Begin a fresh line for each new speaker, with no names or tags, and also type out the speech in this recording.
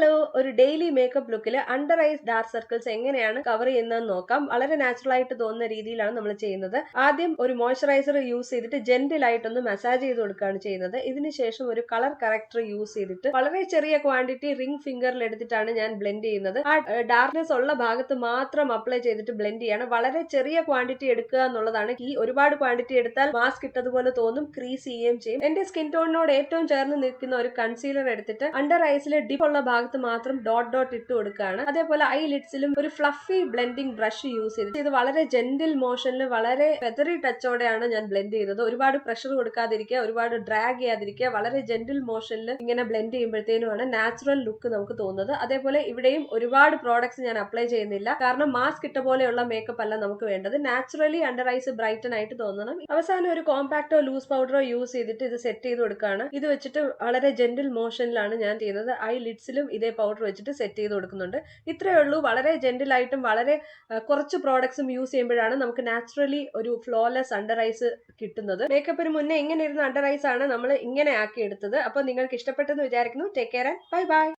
Hello, ഒരു daily makeup ലുക്കിൽ under eyes dark circles എങ്ങനെയാണ് കവർ ചെയ്യുന്നതെന്ന് നോക്കാം. വളരെ നാച്ചുറൽ ആയിട്ട് തോന്നുന്ന രീതിയിലാണ് നമ്മൾ ചെയ്യുന്നത്. ആദ്യം ഒരു മോയ്സ്ചറൈസർ യൂസ് ചെയ്തിട്ട് ജെന്റിൽ ആയിട്ടൊന്ന് മസാജ് ചെയ്ത് കൊടുക്കുകയാണ് ചെയ്യുന്നത്. ഇതിനുശേഷം ഒരു കളർ കറക്ടർ യൂസ് ചെയ്തിട്ട് വളരെ ചെറിയ ക്വാണ്ടിറ്റി റിംഗ് ഫിംഗറിൽ എടുത്തിട്ടാണ് ഞാൻ ബ്ലെൻഡ് ചെയ്യുന്നത്. ആ ഡാർക്ക്നെസ് ഉള്ള ഭാഗത്ത് മാത്രം അപ്ലൈ ചെയ്തിട്ട് ബ്ലെൻഡ് ചെയ്യാണ്. വളരെ ചെറിയ ക്വാണ്ടിറ്റി എടുക്കുക എന്നുള്ളതാണ്. ഈ ഒരുപാട് ക്വാണ്ടിറ്റി എടുത്താൽ മാസ്ക് ഇട്ടതുപോലെ തോന്നും ക്രീസ് ചെയ്യുകയും ചെയ്യും. എന്റെ സ്കിൻ ടോണിനോട് ഏറ്റവും ചേർന്ന് നിൽക്കുന്ന ഒരു കൺസീലർ എടുത്തിട്ട് അണ്ടർ ഐസിലെ ഡിപ്പ് ഉള്ള ഭാഗത്ത് മാത്രം ഡോട്ട് ഡോട്ട് ഇട്ട് കൊടുക്കുകയാണ് അതേപോലെ ഐ ലിഡ്സിലും ഒരു ഫ്ലഫി ബ്ലെൻഡിങ് ബ്രഷ് യൂസ് ചെയ്തിട്ട് ഇത് വളരെ ജെന്റിൽ മോഷനിൽ വളരെ ഫെതറി ടച്ചോടെയാണ് ഞാൻ ബ്ലെൻഡ് ചെയ്തത്. ഒരുപാട് പ്രഷർ കൊടുക്കാതിരിക്കുക ഒരുപാട് ഡ്രാഗ് ചെയ്യാതിരിക്കുക വളരെ ജെന്റിൽ മോഷനിൽ ഇങ്ങനെ ബ്ലെൻഡ് ചെയ്യുമ്പോഴത്തേനുമാണ് നാച്ചുറൽ ലുക്ക് നമുക്ക് തോന്നുന്നത്. അതേപോലെ ഇവിടെയും ഒരുപാട് പ്രോഡക്ട്സ് ഞാൻ അപ്ലൈ ചെയ്യുന്നില്ല. കാരണം മാസ്ക് ഇട്ട പോലെയുള്ള മേക്കപ്പ് അല്ല നമുക്ക് വേണ്ടത്. നാച്ചുറലി അണ്ടർ ഐസ് ബ്രൈറ്റൻ ആയിട്ട് തോന്നണം. അവസാനം ഒരു കോമ്പാക്റ്റോ ലൂസ് പൗഡറോ യൂസ് ചെയ്തിട്ട് ഇത് സെറ്റ് ചെയ്ത് കൊടുക്കുകയാണ് ഇത് വെച്ചിട്ട് വളരെ ജെന്റിൽ മോഷനിലാണ് ഞാൻ ചെയ്യുന്നത് ഐ ലിഡ്സിലും ഇതേ പൗഡർ വെച്ചിട്ട് സെറ്റ് ചെയ്ത് കൊടുക്കുന്നുണ്ട്. ഇത്രയേ ഉള്ളൂ. വളരെ ജെന്റിലായിട്ടും വളരെ കുറച്ച് പ്രോഡക്ട്സും യൂസ് ചെയ്യുമ്പോഴാണ് നമുക്ക് നാച്ചുറലി ഒരു ഫ്ലോലെസ് അണ്ടർ ഐസ് കിട്ടുന്നത്. മേക്കപ്പിന് മുന്നേ ഇങ്ങനെ ഇരുന്ന അണ്ടർ ഐസ് ആണ് നമ്മൾ ഇങ്ങനെ ആക്കി എടുത്തത് അപ്പോൾ നിങ്ങൾക്ക് ഇഷ്ടപ്പെട്ടെന്ന് വിചാരിക്കുന്നു. Take care and bye bye